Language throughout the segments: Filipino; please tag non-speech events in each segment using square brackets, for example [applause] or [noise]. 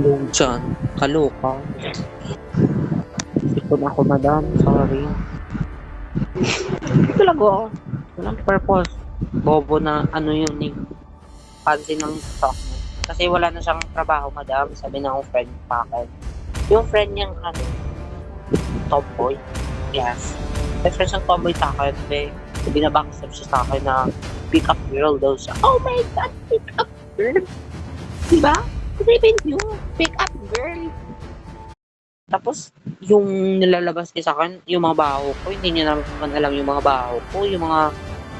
Yung dyan, kaloka. Ipon ako, madam. Sorry. Talaga. Walang purpose. Bobo na ano yun eh. Pansin ng stock. Kasi wala na siyang trabaho, madam. Sabi ng friend pa akin. Yung friend niyang ano, tomboy. Yes. May friend siyang tomboy sa akin. May binabackstab siya sa akin na pick up girl daw siya. Oh my God, pick up girl. Diba? Isipin nyo, pick up girl. Tapos, yung nilalabas niya sa akin, yung mga baho ko, hindi niya naman alam yung mga baho ko, yung mga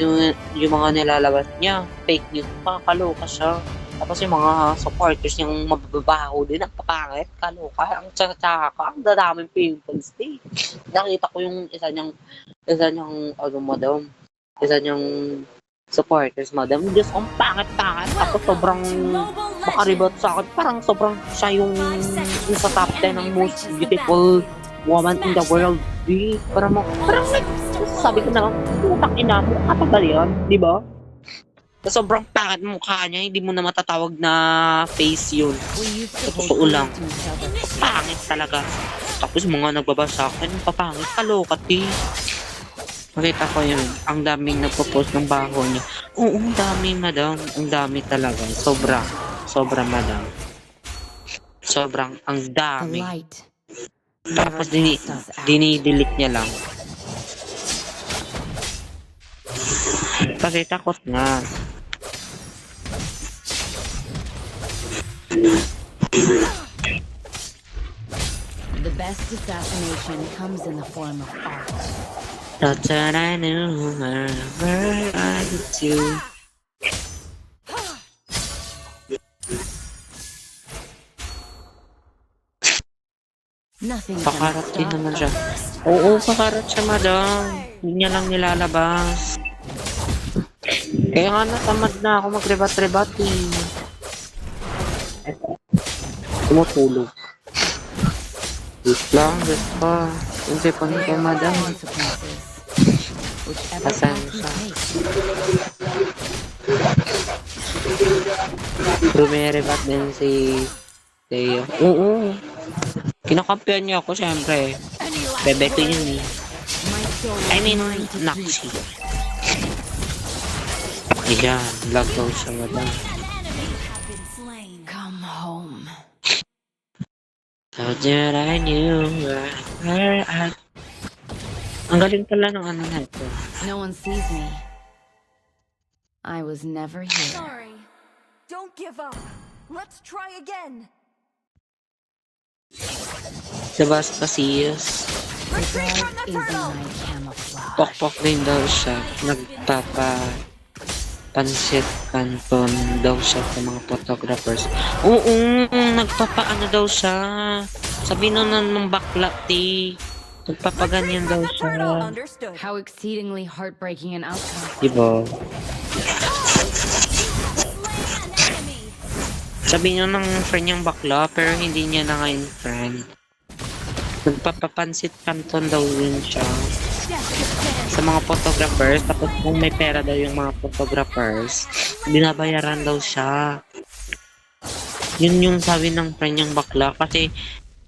yung, yung mga nilalabas niya, fake news pa, kaloka siya. Tapos yung mga supporters niyang mababaho din, ang papangit, kaloka, ang tsaka-tsaka, ang dadaming pimples eh. Nakita ko yung isa niyang, isa niyang, ano madam, isa niyang supporters, madam. Diyos, ang pangit-pangit. Tapos sobrang makaribot sa akin. Parang sobrang siya yung nasa top 10 ng most beautiful woman in the world. Di, parang, mo- parang like, sabi ko na, putang ina mo, katagal yan, di ba? Tapos sobrang pangit mukha niya, hindi mo na matatawag na face yun. Sa totoo lang. Pangit talaga. Tapos mga nagbabasa sa akin, papangit, kalokat eh. Nakita ko yun, ang daming nagpo-post ng baho niya. Oo, ang dami, madam. Ang dami talaga. Sobra. Sobra, madam. Sobrang, ang dami. Tapos dini, dinidelete niya lang. Kasi takot nga. The best assassination comes in the form of art. Thought that I knew where I get can din naman siya. Oo, pakarat siya, madam. Hindi niya lang nilalabas. Kaya nga natamad na ako magrebat-rebat eh. Tumutulog. Wait lang, wait pa. Hindi pa nito, madam. Asan siya? take. Rumerebat din si Teo. Oo. Kinakampihan niya ako, syempre. Bebe ko yun eh. I mean. Naxi. Ayan, lag daw siya, madam. Come home. How did I knew where I... Ang galing pala ng ano na ito. No one sees me. I was never here. Sorry. Don't give up. Let's try again. My camouflage. Pokpok din daw siya. Nagpapa... Pansit Canton daw siya sa mga photographers. Oo, nagpapaano daw siya. Sabi nun ng bakla, ti. Nagpapaganyan daw siya. How exceedingly heartbreaking an outcome. Diba? Sabi niya ng friend niyang bakla, pero hindi niya na ngayon friend. Nagpapapansit kanton daw yun siya sa mga photographers. Tapos kung may pera daw yung mga photographers, binabayaran daw siya. Yun yung sabi ng friend niyang bakla. Kasi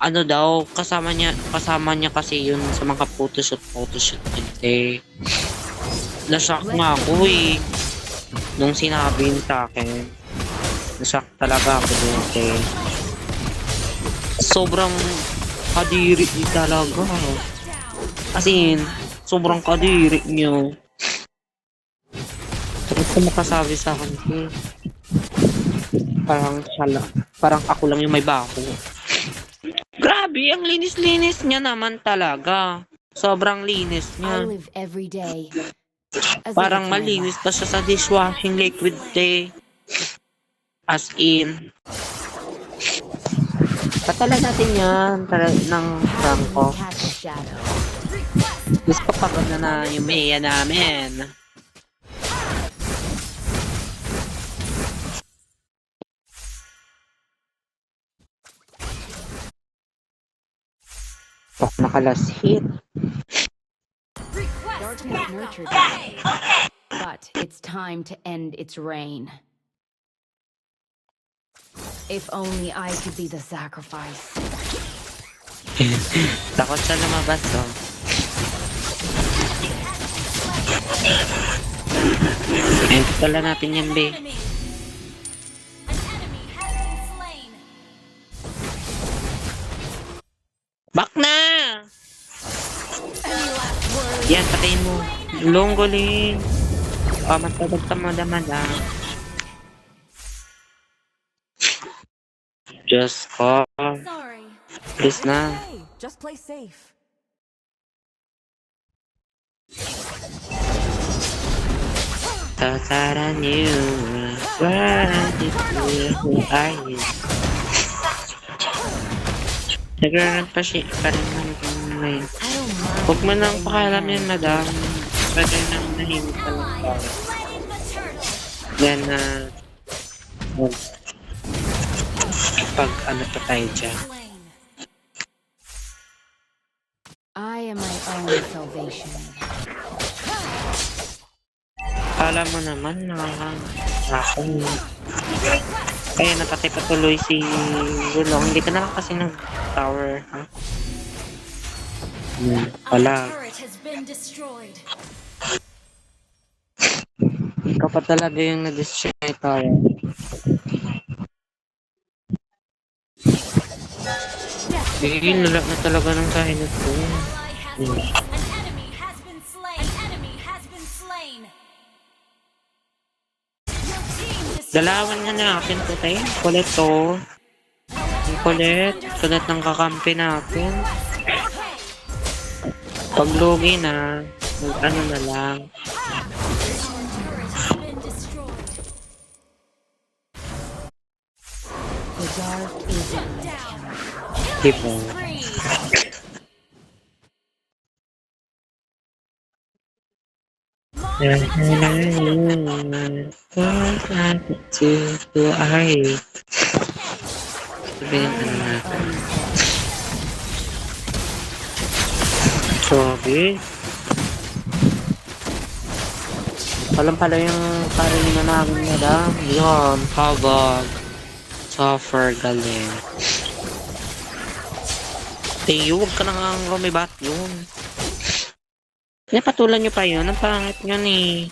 ano daw, kasama niya, kasama niya kasi yun sa mga photoshoot, photoshoot hindi. Nashock nga ako eh. Nung sinabi yun sa akin. Nashock talaga ako dun eh. Sobrang kadiri talaga. As in, sobrang kadiri niyo. Tapos ko makasabi sa akin eh. Parang siya lang. Parang ako lang yung may bako. Grabe, ang linis-linis niya naman talaga. Sobrang linis niya. day. Parang malinis pa siya sa dishwashing liquid te. As in. Patala natin yan tala, ng Franco. Gusto ko pagod na na yung Mea namin. Oh, nakalas hit. Darkness nurtured me. But it's time to end its reign. If only I could be the sacrifice. [laughs] Takot siya lumabas, oh. Ayun pala natin yan, be. Back na! Yan, patayin mo. Longgoling. Oh, matagag ka mo damada. Just ko. Sorry. Please na. Hey, just play safe. Tataran you. Where who are you? Nagraran pa siya pa rin naman ngayon. I. Huwag mo nang pakalam yan, madam. Pwede nang nahimik ka lang turtle. Then, uh, pag ano pa tayo dyan. I am my own salvation. Kala mo naman na ako. Kaya napatay patuloy si Gulong. Hindi ka na lang kasi nag-tower, ha? Hmm, wala. Ikaw pa talaga yung na-destroy tayo. Eh, nalak na talaga ng. Your team destroyed. Dalawan na akin to tayo. Kulit to. Ang kulit. Kulit ng kakampi natin. Pag lugi na, mag ano na lang. The dark is Down. Tipo. Three. to ay. Sabihin ano natin. Sabi. Alam pala yung parang na namin madam. Yun, habag. Suffer galing. Tayo, huwag ka na nga rumibat yun. Napatulan nyo pa yun. Ang pangit yun eh.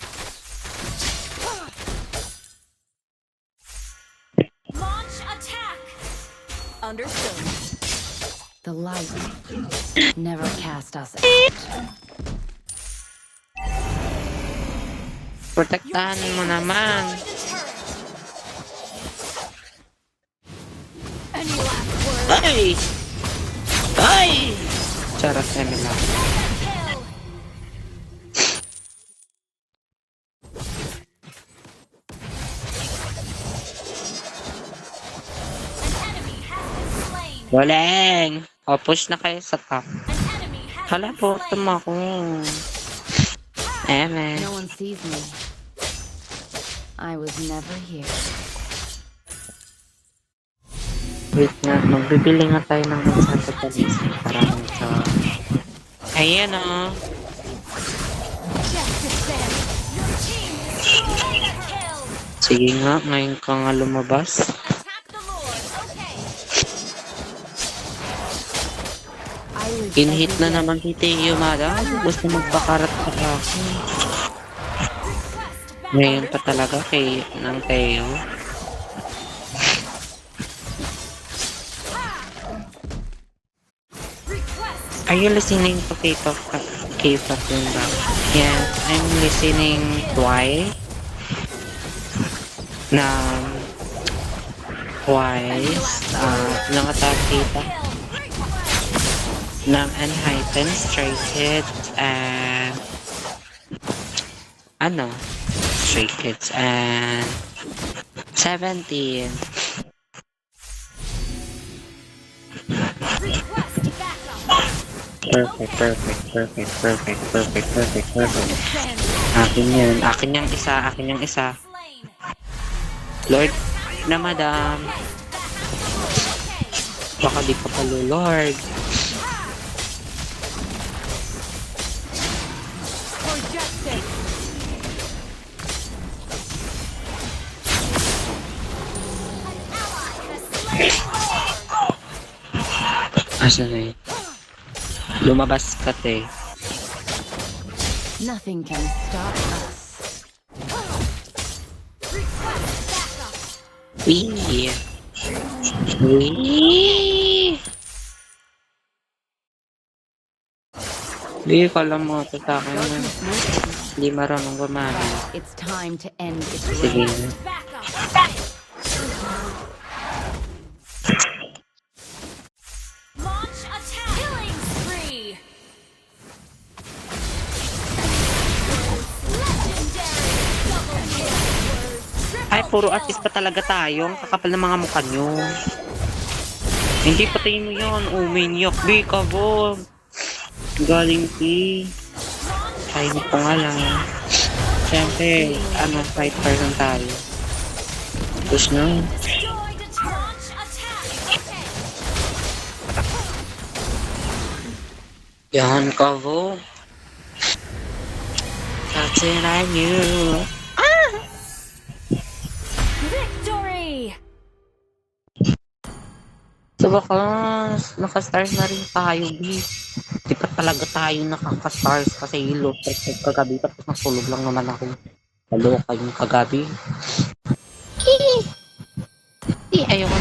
Launch attack. Understood. the light. Never cast us out. Protektahan mo naman. Any last words? Ay! Ay! Charot, Emila. Waleng! O, push na kayo sa top. Hala po, slain. tama ko. Eme. No one sees me. I was never here. Wait nga, magbibili nga tayo ng Santo Talisa para sa... Ayan o. Kill. Sige nga, ngayon ka nga lumabas. Inhit na naman si Teo, madam. Gusto magpakarat pa ako. Ngayon pa talaga kay ng Teo. Are you listening to K-pop? K-pop yun ba? Yeah, I'm listening twice. Na twice. Uh, nangatapita Kill. Request. ng Unhypen, Stray Kids, and ano? Stray Kids, and 17. Perfect, perfect, perfect, perfect, perfect, perfect, perfect. Akin yan, akin yung isa, akin yung isa. Lord, na madam. Baka di ka palo, Lord. Asan na yun? Lumabas ka, te. Nothing can stop us. Wee! Wee! Wee, kala mo ito sa akin. Darkness moves. Hindi marunong gumana. It's time to end its Sige. Puro assist pa talaga tayo. Kakapal ng mga mukha nyo. Hindi patayin mo yun. Oh, maniac. Di ka, Bob. Galing si... Kainin ko nga lang. Siyempre, ano, fight person tayo. Push na. Yan ka, Bo. That's it, I knew. Sa wakas, nakastars na rin tayo, B. Di pa talaga tayo nakaka-stars kasi low strike kagabi tapos nasulog lang naman ako. Halo yung kagabi. Eh, ayaw nga